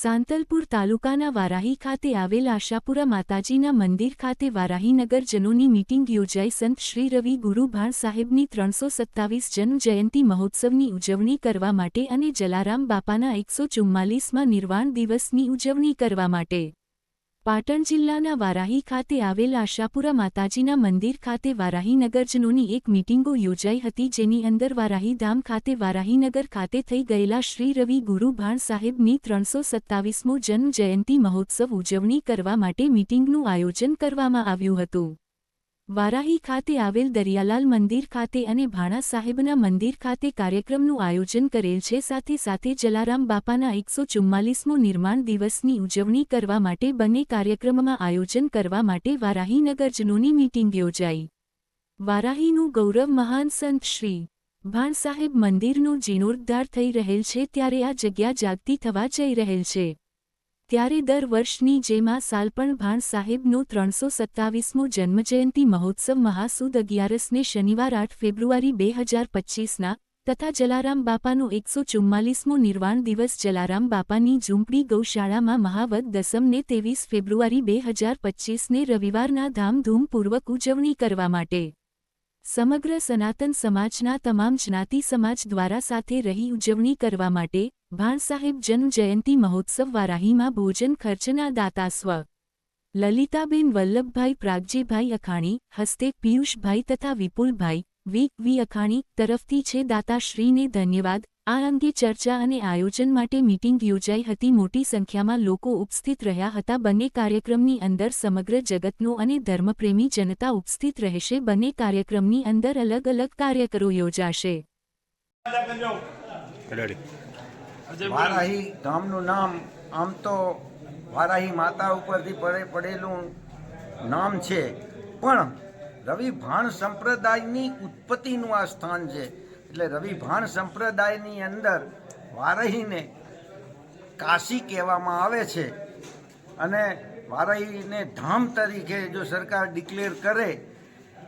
સાંતલપુર તાલુકાના વારાહી ખાતે આવેલ આશાપુરા માતાજીના મંદિર ખાતે વારાહીનગરજનોની મીટિંગ યોજાઈ સંત શ્રી રવિ ગુરુ ભાણ સાહેબની ત્રણસો સત્તાવીસ જન્મજયંતિ મહોત્સવની ઉજવણી કરવા માટે અને જલારામ બાપાના એકસો ચુમ્માલીસમાં નિર્વાણ દિવસની ઉજવણી કરવા માટે. પાટણ જિલ્લાના વારાહી ખાતે આવેલ આશાપુરા માતાજીના મંદિર ખાતે વારાહીનગરજનોની એક મીટિંગો યોજાઈ હતી જેની અંદર વારાહી ધામ ખાતે વારાહીનગર ખાતે થઈ ગયેલા શ્રી રવિ ગુરુ ભાણ સાહેબની ત્રણસો સત્તાવીસમો જન્મ જયંતિ મહોત્સવ ઉજવણી કરવા માટે મીટિંગનું આયોજન કરવામાં આવ્યું હતું. વારાહી ખાતે આવેલ દરિયાલાલ મંદિર ખાતે અને ભાણા સાહેબના મંદિર ખાતે કાર્યક્રમનું આયોજન કરેલ છે. સાથે સાથે જલારામ બાપાના એકસો ચુમ્માલીસમો નિર્માણ દિવસની ઉજવણી કરવા માટે બંને કાર્યક્રમમાં આયોજન કરવા માટે વારાહીનગરજનોની મીટિંગ યોજાઈ. વારાહીનું ગૌરવ મહાન સંત શ્રી ભાણ સાહેબ મંદિરનો જીર્ણોદ્ધાર થઈ રહેલ છે. ત્યારે આ જગ્યા જાગતી થવા જઈ રહેલ છે. ત્યારે દર વર્ષની જેમ આ સાલ ભાણ સાહેબનો ત્રણસો સત્તાવીસમો જન્મજયંતિ મહોત્સવ મહાસુદ અગિયારસને શનિવાર આઠ ફેબ્રુઆરી બે હજાર પચ્ચીસના તથા જલારામ બાપાનો એકસો ચુમ્માલીસમો નિર્વાણ દિવસ જલારામ બાપાની ઝૂંપડી ગૌશાળામાં મહાવત દસમને ત્રેવીસ ફેબ્રુઆરી બે હજાર પચ્ચીસને રવિવારના ધામધૂમપૂર્વક ઉજવણી કરવા માટે સમગ્ર સનાતન સમાજના તમામ જ્ઞાતિ સમાજ દ્વારા સાથે રહી ઉજવણી કરવા માટે ભાણ સાહેબ મહોત્સવ વારાહીમાં ભોજન ખર્ચના દાતા સ્વ. લલિતાબેન વલ્લભભાઈ પ્રાગજીભાઈ અખાણી, હસ્તે પિયુષભાઈ તથા વિપુલભાઈ વી. વી. અખાણી તરફથી છે. દાતાશ્રીને ધન્યવાદ. આ અંગે ચર્ચા અને આયોજન માટે મીટિંગ યોજાઈ હતી. મોટી સંખ્યામાં લોકો ઉપસ્થિત રહ્યા હતા. બંને કાર્યક્રમની અંદર સમગ્ર જગતનો અને ધર્મપ્રેમી જનતા ઉપસ્થિત રહેશે. બંને કાર્યક્રમની અંદર અલગ અલગ કાર્યક્રમો યોજાશે. વારાહી ગામનું નામ આમ તો વારાહી માતા ઉપરથી પડેલું નામ છે. પણ રવિ ભાણ સંપ્રદાયની ઉત્પત્તિનું આ સ્થાન છે. એટલે રવિ ભાણ સંપ્રદાયની અંદર વારહીને કાશી કહેવામાં આવે છે. અને વારાહીને ધામ તરીકે જો સરકાર ડિક્લેર કરે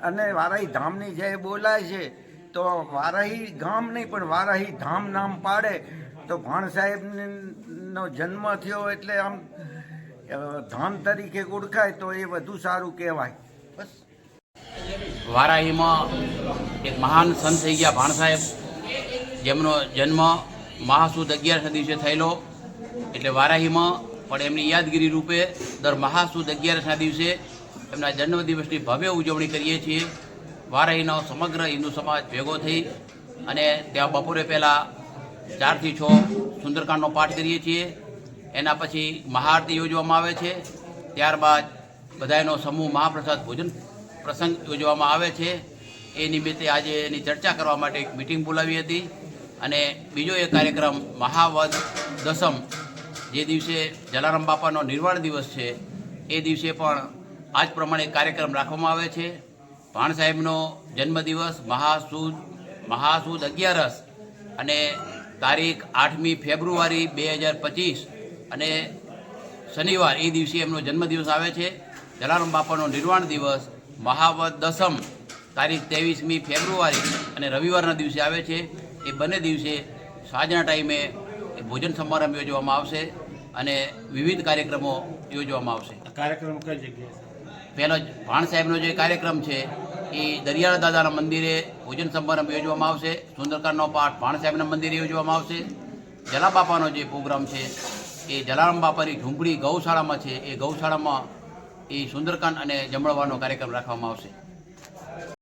અને વારાહી ધામની જે બોલાય છે, તો વારાહી ગામ નહીં, પણ વારાહી ધામ નામ પાડે. તો ભાણ સાહેબનો જન્મ થયો એટલે આમ ધામ તરીકે ઓળખાય તો એ વધુ સારું કહેવાય. બસ. વારાહીમાં એક મહાન સંત થઈ ગયા ભાણ સાહેબ, જેમનો જન્મ મહાસુદ અગિયારસના દિવસે થયેલો. એટલે વારાહીમાં પણ એમની યાદગીરી રૂપે દર મહાસુદ અગિયારસના દિવસે એમના જન્મદિવસની ભવ્ય ઉજવણી કરીએ છીએ. વારાહીનો સમગ્ર હિન્દુ સમાજ ભેગો થઈ અને ત્યાં બપોરે પહેલાં ચારથી છ સુંદરકાંડનો પાઠ કરીએ છીએ. એના પછી મહાઆરતી યોજવામાં આવે છે. ત્યારબાદ બધાયનો સમૂહ મહાપ્રસાદ ભોજન પ્રસંગ યોજવામાં આવે છે. એ નિમિત્તે આજે એની ચર્ચા કરવા માટે એક મિટિંગ બોલાવી હતી અને બીજો એક કાર્યક્રમ મહાવદ દસમ, જે દિવસે જલારામ બાપાનો નિર્વાણ દિવસ છે, એ દિવસે પણ આ જ પ્રમાણે કાર્યક્રમ રાખવામાં આવે છે. ભાણ સાહેબનો જન્મદિવસ, મહાસુદ મહાસુદ અગિયારસ અને તારીખ આઠમી ફેબ્રુઆરી બે હજાર પચીસ અને શનિવાર, એ દિવસે એમનો જન્મદિવસ આવે છે. જલારામ બાપાનો નિર્વાણ દિવસ મહાવદ દસમ તારીખ ત્રેવીસમી ફેબ્રુઆરી અને રવિવારના દિવસે આવે છે. એ બંને દિવસે સાંજના ટાઈમે એ ભોજન સમારંભ યોજવામાં આવશે અને વિવિધ કાર્યક્રમો યોજવામાં આવશે. કાર્યક્રમ કઈ જગ્યાએ પહેલો જ ભાણ સાહેબનો જે કાર્યક્રમ છે એ દરિયાળ દાદાના મંદિરે ભોજન સમારંભ યોજવામાં આવશે. સુંદરકાંડનો પાઠ ભાણ સાહેબના મંદિરે યોજવામાં આવશે. જલા બાપાનો જે પ્રોગ્રામ છે એ જલારામ બાપાની ઝુંપડી ગૌશાળામાં છે. એ ગૌશાળામાં એ સુંદરકાંડ અને જમણવાનો કાર્યક્રમ રાખવામાં આવશે.